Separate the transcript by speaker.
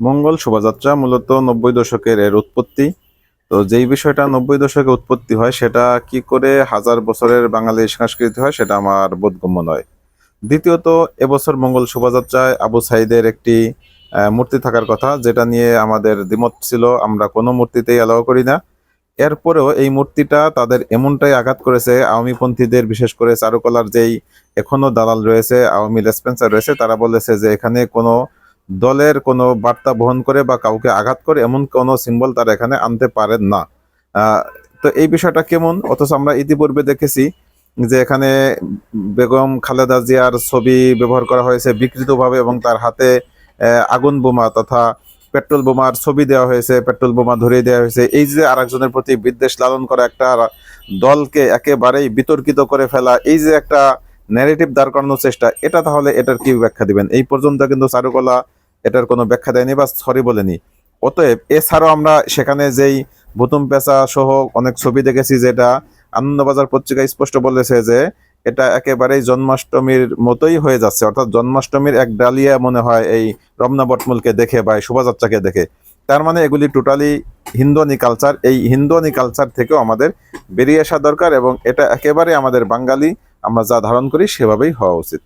Speaker 1: মঙ্গল শোভাযাত্রা মূলত নব্বই দশকের এর উৎপত্তি। তো যেই বিষয়টা নব্বই দশকে উৎপত্তি হয়, সেটা কি করে হাজার বছরের বাঙালি সংস্কৃতি হয়, সেটা আমার বোধগম্য নয়। দ্বিতীয়ত, এবছর মঙ্গল শোভাযাত্রায় আবু সাইদের একটি মূর্তি থাকার কথা, যেটা নিয়ে আমাদের দ্বিমত ছিল, আমরা কোনো মূর্তিতেই অ্যালাউ করি না। এরপরেও এই মূর্তিটা তাদের এমনটাই আঘাত করেছে, আওয়ামীপন্থীদের, বিশেষ করে চারুকলার যেই এখনও দালাল রয়েছে, আওয়ামী লেসপেন্সার রয়েছে, তারা বলেছে যে এখানে কোনো দলের কোনো বার্তা বহন করে বা কাউকে আঘাত করে এমন কোনো সিম্বল তারা এখানে আনতে পারেন না। তো এই বিষয়টা কেমন? অথচ আমরা ইতিপূর্বে দেখেছি যে এখানে বেগম খালেদা জিয়ার ছবি ব্যবহার করা হয়েছে বিকৃতভাবে এবং তার হাতে আগুন বোমা তথা পেট্রোল বোমার ছবি দেওয়া হয়েছে, পেট্রোল বোমা ধরিয়ে দেওয়া হয়েছে। এই যে আরেকজনের প্রতি বিদ্বেষ লালন করা একটা দলকে একেবারেই বিতর্কিত করে ফেলা, এই যে একটা ন্যারেটিভ দাঁড় করানোর চেষ্টা, এটা তাহলে এটার কি ব্যাখ্যা দিবেন? এই পর্যন্ত কিন্তু চারুকলা এটার কোনো ব্যাখ্যা দেয়নি বা সরি বলেনি। অতএব এছাড়াও আমরা সেখানে যেই ভুতুম পেঁচা সহ অনেক ছবি দেখেছি যেটা আনন্দবাজার পত্রিকায় স্পষ্ট বলেছে যে এটা একেবারেই জন্মাষ্টমীর মতোই হয়ে যাচ্ছে। অর্থাৎ জন্মাষ্টমীর এক ডালিয়া মনে হয় এই রমনা বটমূলকে দেখে বা শোভাযাত্রাকে দেখে। তার মানে এগুলি টোটালি হিন্দুয়ানি কালচার এই হিন্দুয়ানি কালচার থেকেও আমাদের বেরিয়ে আসা দরকার এবং এটা একেবারে আমাদের বাঙালি, আমরা যা ধারণ করি সেভাবেই হওয়া উচিত।